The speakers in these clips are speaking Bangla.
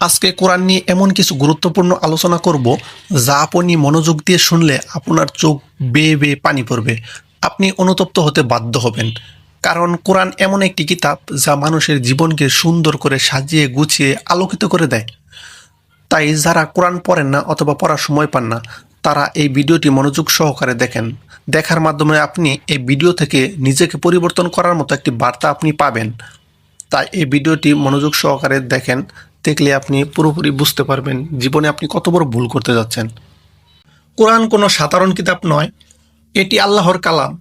আজকে কোরআন নিয়ে এমন কিছু গুরুত্বপূর্ণ আলোচনা করব যা আপনি মনোযোগ দিয়ে শুনলে আপনার চোখ বেয়ে বেয়ে পানি পড়বে। আপনি অনুতপ্ত হতে বাধ্য হবেন। কারণ কোরআন এমন একটি কিতাব যা মানুষের জীবনকে সুন্দর করে সাজিয়ে গুছিয়ে আলোকিত করে দেয়। তাই যারা কোরআন পড়েন না অথবা পড়ার সময় পান না, তারা এই ভিডিওটি মনোযোগ সহকারে দেখেন। দেখার মাধ্যমে আপনি এই ভিডিও থেকে নিজেকে পরিবর্তন করার মতো একটি বার্তা আপনি পাবেন। তাই এই ভিডিওটি মনোযোগ সহকারে দেখেন দেখলে আপনি পুরোপুরি বুঝতে পারবেন জীবনে আপনি কত বড় ভুল করতে যাচ্ছেন। কোরআন কোনো সাধারণ কিতাব নয়, এটি আল্লাহর কালাম।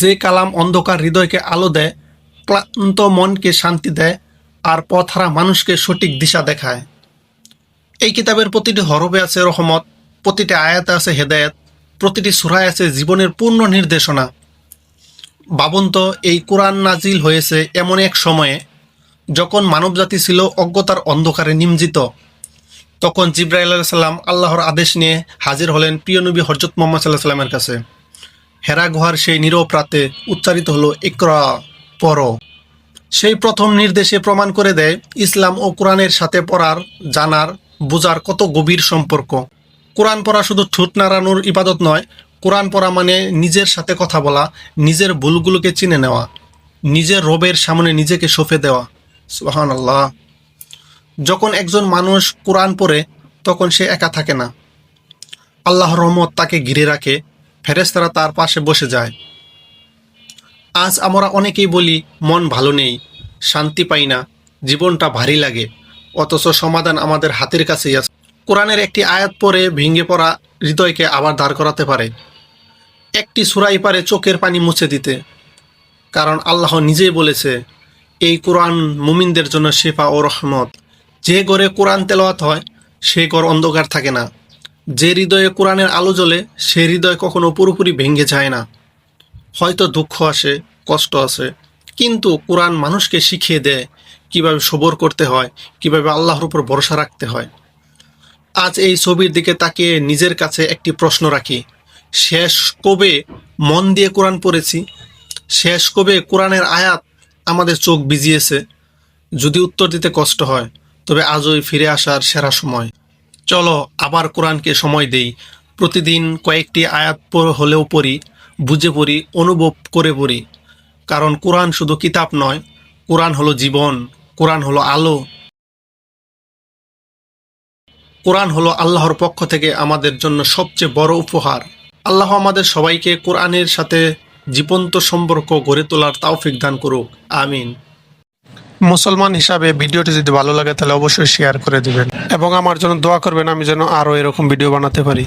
যে কালাম অন্ধকার হৃদয়কে আলো দেয়, ক্লান্ত মনকে শান্তি দেয়, আর পথহারা মানুষকে সঠিক দিশা দেখায়। এই কিতাবের প্রতিটি হরবে আছে রহমত, প্রতিটি আয়াতে আছে হেদায়েত, প্রতিটি সুরায় আছে জীবনের পূর্ণ নির্দেশনা। বাবন্ত এই কোরআন নাজিল হয়েছে এমন এক সময়ে যখন মানবজাতি ছিল অজ্ঞতার অন্ধকারে নিমজিত তখন জিব্রাইল সাল্লাম আল্লাহর আদেশ নিয়ে হাজির হলেন প্রিয় নবী হরজত মোহাম্মদ সাল্লাহ সাল্লামের কাছে। হেরা গুহার সেই নীরব রাতে উচ্চারিত হলো ইকরা পর সেই প্রথম নির্দেশে প্রমাণ করে দেয় ইসলাম ও কোরআনের সাথে পড়ার, জানার, বোঝার কত গভীর সম্পর্ক। কোরআন পড়া শুধু ঠোঁট নাড়ানোর ইবাদত নয়, কোরআন পড়া মানে নিজের সাথে কথা বলা, নিজের ভুলগুলোকে চিনে নেওয়া, নিজের রবের সামনে নিজেকে সঁপে দেওয়া। আল্লাহ যখন একজন মানুষ কোরআন পড়ে, তখন সে একা থাকে না। আল্লাহর রহমত তাকে ঘিরে রাখে ফেরেস্তারা তার পাশে বসে যায়। আজ আমরা অনেকেই বলি, মন ভালো নেই, শান্তি পাই না, জীবনটা ভারী লাগে, অথচ সমাধান আমাদের হাতের কাছেই আছে। কোরআনের একটি আয়াত পরে ভেঙে পড়া হৃদয়কে আবার দাঁড় করাতে পারে। একটি সুরাই পারে চোখের পানি মুছে দিতে, কারণ আল্লাহ নিজেই বলেছে এই কোরআন মুমিনদের জন্য শেফা ও রহমত। যে ঘরে কোরআন তেলাওয়াত হয় সে ঘর অন্ধকার থাকে না। যে হৃদয়ে কোরআনের আলো জ্বলে, সে হৃদয় কখনো পুরোপুরি ভেঙে যায় না। হয়তো দুঃখ আসে, কষ্ট আসে, কিন্তু কোরআন মানুষকে শিখিয়ে দেয় কীভাবে সবর করতে হয়, কীভাবে আল্লাহর উপর ভরসা রাখতে হয়। আজ এই ছবির দিকে তাকিয়ে নিজের কাছে একটি প্রশ্ন রাখি। শেষ কবে মন দিয়ে কোরআন পড়েছি? শেষ কবে কোরআনের আয়াত আমাদের চোখ ভিজিয়েছে। যদি উত্তর দিতে কষ্ট হয়, তবে আজই ফিরে আসার সেরা সময়। চলো আবার কোরআনকে সময় দেই। প্রতিদিন কয়েকটি আয়াত হলেও পড়ি, বুঝে পড়ি, অনুভব করে পড়ি। কারণ কোরআন শুধু কিতাব নয়, কোরআন হলো জীবন, কোরআন হলো আলো। কোরআন হলো আল্লাহর পক্ষ থেকে আমাদের জন্য সবচেয়ে বড় উপহার। আল্লাহ আমাদের সবাইকে কোরআনের সাথে জীবন্ত সম্পর্ক গড়ে তোলার তাওফিক দান করুক। আমিন। মুসলমান হিসাবে ভিডিওটি যদি ভালো লাগে, তাহলে অবশ্যই শেয়ার করে দিবেন। এবং আমার জন্য দোয়া করবেন, আমি যেন আরও এরকম ভিডিও বানাতে পারি।